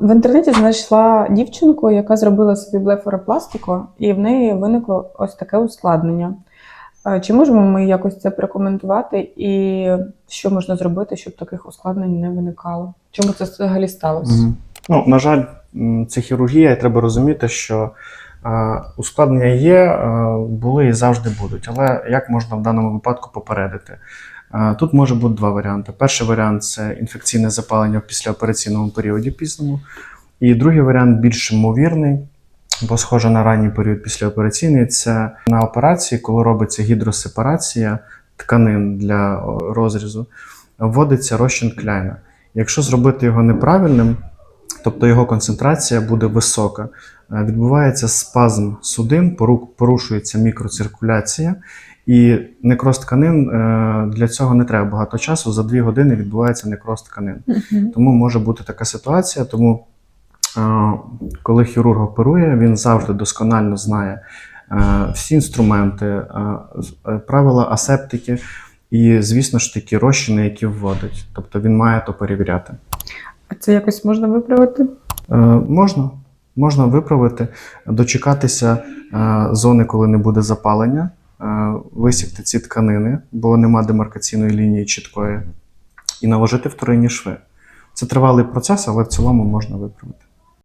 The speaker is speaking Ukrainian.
В інтернеті знайшла дівчинку, яка зробила собі блефаропластику, і в неї виникло ось таке ускладнення. Е, Чи можемо ми якось це прокоментувати, і що можна зробити, щоб таких ускладнень не виникало? Чому це взагалі сталося? Мгм. Ну, на жаль, це хірургія, і треба розуміти, що е, ускладнення є, е, були і завжди будуть. Але як можна в даному випадку попередити? Тут може бути два варіанти. Перший варіант це інфекційне запалення в післяопераційному періоді пізному. І другий варіант більш ймовірний, бо схоже на ранній період післяопераційний, це на операції, коли робиться гідросепарація тканин для розрізу, вводиться розчин кляйна. Якщо зробити його неправильним, тобто його концентрація буде висока, е, відбувається спазм судин, порушується мікроциркуляція, і некроз тканин е, для цього не треба багато часу. За дві години відбувається некроз тканин. Мгм. Тому може бути така ситуація. Тому, е, коли хірург оперує, він завжди досконально знає е, всі інструменти, правила асептики і, звісно ж таки, розчини, які вводить. Тобто він має то перевіряти. А це якось можна виправити? Можна, можна виправити, дочекатися зони, коли не буде запалення, висікти ці тканини, бо нема демаркаційної лінії чіткої, і наложити вторинні шви. Це тривалий процес, але в цілому можна виправити.